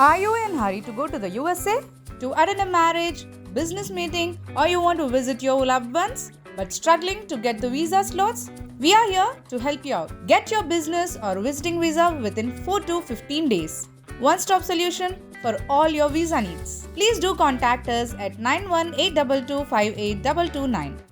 Are you in hurry to go to the USA? To attend a marriage, business meeting, or you want to visit your loved ones but struggling to get the visa slots? We are here to help you out. Get your business or visiting visa within 4 to 15 days. One stop solution for all your visa needs. Please do contact us at 9182258229.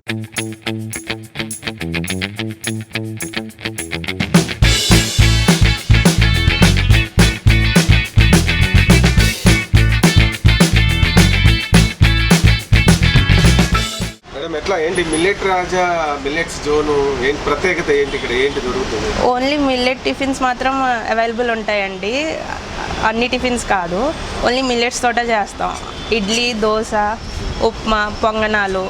Madam ఎట్లా? ఏంటి millet రాజా millets zone ఏంటి ప్రత్యేకత ఏంటి ఇక్కడ? ఏంటి దొరుకుతుంది? Only millet tiffins మాత్రం available ఉంటాయండి. అన్ని టిఫిన్స్ కాదు. ఓన్లీ మిల్లెట్స్ తోట చేస్తాం. ఇడ్లీ దోశ ఉప్మా పొంగనాలు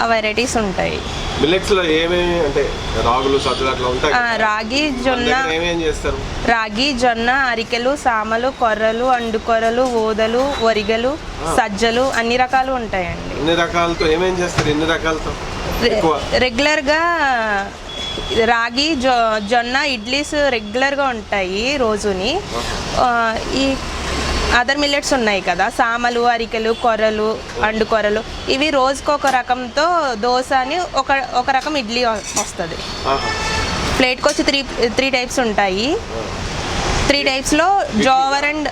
ఆ వెరైటీస్ ఉంటాయి. మిల్లెట్స్లో ఏమేమి అంటే రాగులు సజ్జలు అట్లా ఉంటాయి ఆ, కదా? రాగి జొన్న దగ్గర ఏమేం చేస్తారు? రాగి జొన్న అరికెలు సామలు కొర్రలు అండుకొర్రలు ఊదలు ఒరిగలు సజ్జలు అన్ని రకాలు ఉంటాయండి. ఎన్ని రకాలతో ఏమేం చేస్తారు? ఎన్ని రకాలతో ఎక్కువ? రెగ్యులర్గా రాగి జొన్న ఇడ్లీస్ రెగ్యులర్గా ఉంటాయి రోజుని. ఈ అదర్ మిల్లెట్స్ ఉన్నాయి కదా సామలు అరికెలు కొర్రలు అండు కొర్రలు ఇవి రోజుకు ఒక రకంతో దోశ అని ఒక ఒక రకం ఇడ్లీ వస్తుంది. ప్లేట్కి వచ్చి త్రీ త్రీ టైప్స్ ఉంటాయి. త్రీ టైప్స్లో జోవర్ అండ్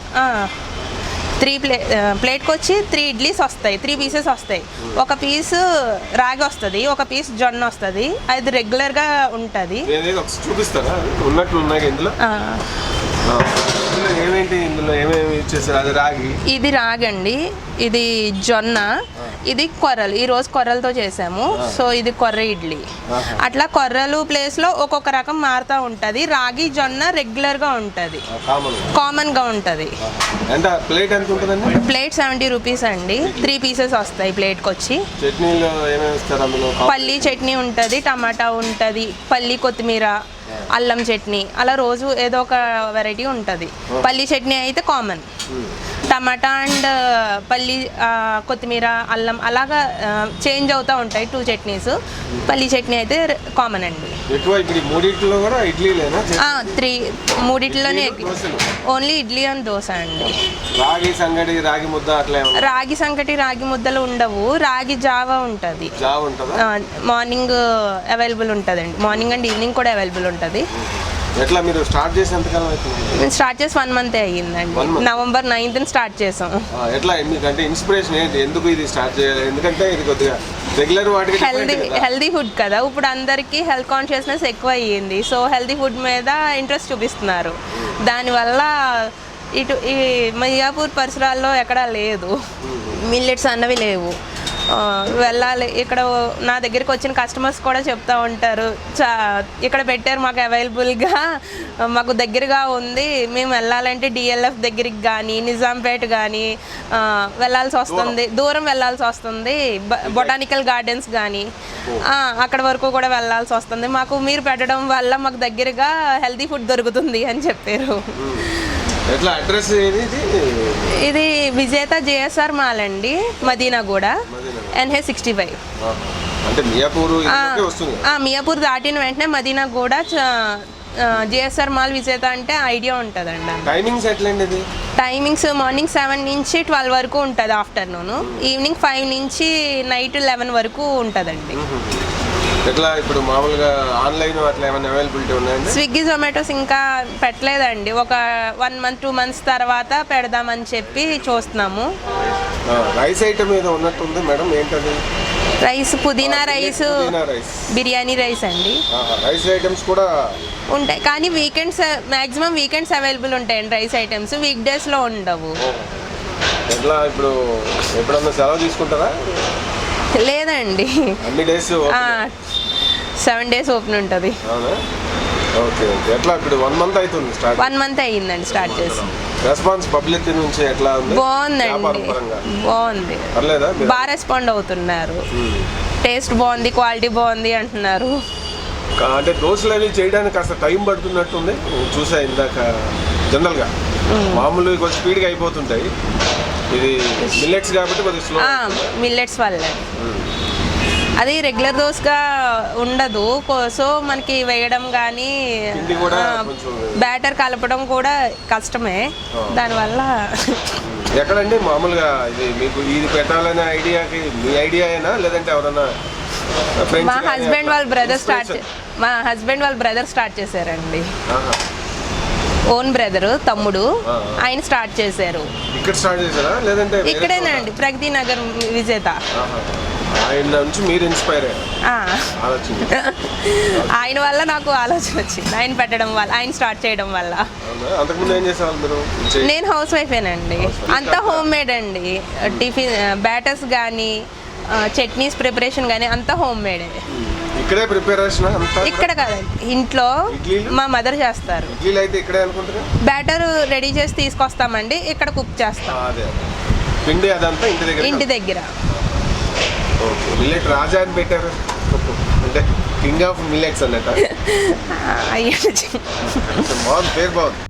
త్రీ ప్లే ప్లేట్కి వచ్చి త్రీ ఇడ్లీస్ వస్తాయి త్రీ పీసెస్ వస్తాయి. ఒక పీస్ రాగి వస్తుంది ఒక పీస్ జొన్న వస్తుంది అది రెగ్యులర్గా ఉంటుంది. ఏమేంటి ఇందులో ఏమేమి యూజ్ చేస్తారు అది రాగి. ఇది రాగండి. ఇది జొన్న. ఇది కొర్రలు. ఈ రోజు కొర్రలతో చేసాము. సో ఇది కొర్ర ఇడ్లీ. అట్లా కొర్రలు ప్లేస్లో ఒక్కొక్క రకం మారుతూ ఉంటుంది. రాగి జొన్న రెగ్యులర్గా ఉంటుంది. కామన్ కామన్గా ఉంటుంది. ప్లేట్ సెవెంటీ రూపీస్ అండి. త్రీ పీసెస్ వస్తాయి ప్లేట్కి వచ్చి పల్లీ చట్నీ ఉంటుంది టమాటా ఉంటుంది పల్లీ కొత్తిమీర అల్లం చట్నీ. అలా రోజు ఏదో ఒక వెరైటీ ఉంటుంది. పల్లీ చట్నీ అయితే కామన్. టమాటా అండ్ పల్లీ కొత్తిమీర అల్లం అలాగా చేంజ్ అవుతూ ఉంటాయి టూ చట్నీస్. పల్లీ చట్నీ అయితే కామన్ అండి. త్రీ మూడిట్లోనే. ఓన్లీ ఇడ్లీ అండ్ దోశ అండి. రాగి సంగటి రాగి ముద్ద అట్లా రాగి సంకటి రాగి ముద్దలు ఉండవు. రాగి జావా ఉంటుంది. జావ ఉంటుందా? మార్నింగ్ అవైలబుల్ ఉంటుందండి. మార్నింగ్ అండ్ ఈవినింగ్ కూడా అవైలబుల్ ఉంటుంది. ఎట్లా మీరు స్టార్ట్ చేసి ఎంతకాలం అవుతుంది స్టార్ట్ చేసి వన్ మంత్ అయ్యిందండి. నవంబర్ నైన్త్ స్టార్ట్ చేసాం. ఎట్లా ఇన్స్పిరేషన్ ఏంటి? ఎందుకు ఇది స్టార్ట్ చేయాలి? ఎందుకంటే ఇది కొద్దిగా రెగ్యులర్ వాటికి హెల్దీ. హెల్దీ ఫుడ్ కదా. ఇప్పుడు అందరికీ హెల్త్ కాన్షియస్నెస్ ఎక్కువ అయ్యింది సో హెల్దీ ఫుడ్ మీద ఇంట్రెస్ట్ చూపిస్తున్నారు. దానివల్ల ఇటు ఈ మియాపూర్ పరిసరాల్లో ఎక్కడా లేదు. మిల్లెట్స్ అన్నవి లేవు. వెళ్ళాలి. ఇక్కడ నా దగ్గరికి వచ్చిన కస్టమర్స్ కూడా చెప్తా ఉంటారు. చా ఇక్కడ పెట్టారు మాకు అవైలబుల్గా మాకు దగ్గరగా ఉంది. మేము వెళ్ళాలంటే డిఎల్ఎఫ్ దగ్గరికి కానీ నిజాంపేట కానీ వెళ్ళాల్సి వస్తుంది. దూరం. వెళ్ళాల్సి వస్తుంది. బొటానికల్ గార్డెన్స్ కానీ అక్కడ వరకు కూడా వెళ్ళాల్సి వస్తుంది. మాకు మీరు పెట్టడం వల్ల మాకు దగ్గరగా హెల్తీ ఫుడ్ దొరుకుతుంది అని చెప్పారు. ఎట్లా అడ్రస్ ఏది ఇది? విజేత జేఎస్ఆర్ మాల్ అండి మదీనాగూడ ఎన్హె సిక్స్టీ ఫైవ్. అంటే మియాపూర్ దాటిన వెంటనే మదీనాగూడ జేఎస్ఆర్ మాల్ విజేత అంటే ఐడియా ఉంటుందండి టైమింగ్స్ ఎట్లండి ఇది టైమింగ్స్ మార్నింగ్ సెవెన్ నుంచి ట్వెల్వ్ వరకు ఉంటుంది ఆఫ్టర్నూన్. ఈవినింగ్ ఫైవ్ నుంచి నైట్ లెవెన్ వరకు ఉంటుందండి. ఎట్లా ఇప్పుడు మామూలుగా ఆన్లైన్ అట్లా ఏమైనా అవైలబిలిటీ ఉన్నాయండి? స్విగ్గీ జొమాటోస్ ఇంకా పెట్టలేదండి. ఒక వన్ మంత్ టూ మంత్స్ తర్వాత పెడదామని చెప్పి చూస్తున్నాము. రైస్ ఐటమ్ ఏదో ఉన్నట్టుంది మేడం ఏంటది? రైస్ పుదీనా రైస్ బిర్యానీ రైస్ అండి. రైస్ ఐటమ్స్ కూడా ఉంటాయి. కానీ వీకెండ్స్ మ్యాక్సిమం వీకెండ్స్ అవైలబుల్ ఉంటాయండి రైస్ ఐటమ్స్ వీక్ డేస్లో ఉండవు. ఎట్లా ఇప్పుడు ఎప్పుడన్నా సెలవు తీసుకుంటారా? లేదండి. అన్ని డేస్ సెవెన్ డేస్ ఓపెన్ ఉంటుంది. Okay okay. ఎట్లా ఇప్పుడు వన్ మంత్ అవుతుంది స్టార్ట్? వన్ మంత్ అయ్యిందండి స్టార్ట్ చేసి. రెస్పాన్స్ పబ్లిక్ నుంచి ఎట్లా ఉంది? బాగుందండి. బాగుంది. పర్లేదా బాగా రెస్పాండ్ అవుతున్నారు. టేస్ట్ బాగుంది క్వాలిటీ బాగుంది అంటున్నారు. అంటే దోశలు అవి చేయడానికి కాస్త టైం పడుతున్నట్టుంది. చూసా ఇందాక. జనరల్గా. మామూలు కొంచెం స్పీడ్గా అయిపోతుంటాయి. ఇది మిల్లెట్స్ కాబట్టి కొద్దిగా స్లో మిల్లెట్స్ వల్ల. అది రెగ్యులర్ దోసగా ఉండదు. సో మనకి వేయడం కానీ కొంచెం బ్యాటర్ కలపడం కూడా కష్టమే. దానివల్ల ఎక్కడండి మామూలుగా ఇది మీకు ఇది పెట్టాలనే ఐడియాకి మీ ఐడియా అయినా లేదంటే ఎవరన్నా మా హస్బెండ్ వాళ్ళ బ్రదర్ స్టార్ట్ మా హస్బెండ్ వాళ్ళ బ్రదర్ స్టార్ట్ చేశారండి. ఓన్ బ్రదర్ తమ్ముడు. ఆయన స్టార్ట్ చేశారు. ఇక్కడ స్టార్ట్ చేశారా? లేదంటే వేరే ఇక్కడేనండి ప్రగతి నగర్ విజేత. ఆయన నుంచి మీరు ఇన్స్పైర్ ఆయన వల్ల నాకు ఆలోచన వచ్చింది. ఆయన పెట్టడం వల్ల ఆయన స్టార్ట్ చేయడం వల్ల. నేను హౌస్ వైఫేనండి అంతా హోమ్ మేడ్ అండి. టిఫిన్ బ్యాటర్స్ కానీ చట్నీస్ ప్రిపరేషన్ కానీ అంతా హోమ్ మేడే ఇక్కడే ప్రిపరేషన్ అంతా కూడా? ఇక్కడ కాదండి ఇంట్లో ఇడ్లీలు? మా మదర్ చేస్తారు. ఇడ్లీలు అయితే ఇక్కడే అనుకుంటారా బ్యాటర్ రెడీ చేసి తీసుకొస్తామండి ఇక్కడ కుక్ చేస్తాం. అదే పిండి అదంతా ఇంటి దగ్గర ఇంటి దగ్గర. ఓకే మిల్లెట్ రాజా అని పెట్టారు. అంటే కింగ్ ఆఫ్ మిల్లెట్స్ అన్నట్ట. అయ్యో బాగుంది పేరు బాగుంది.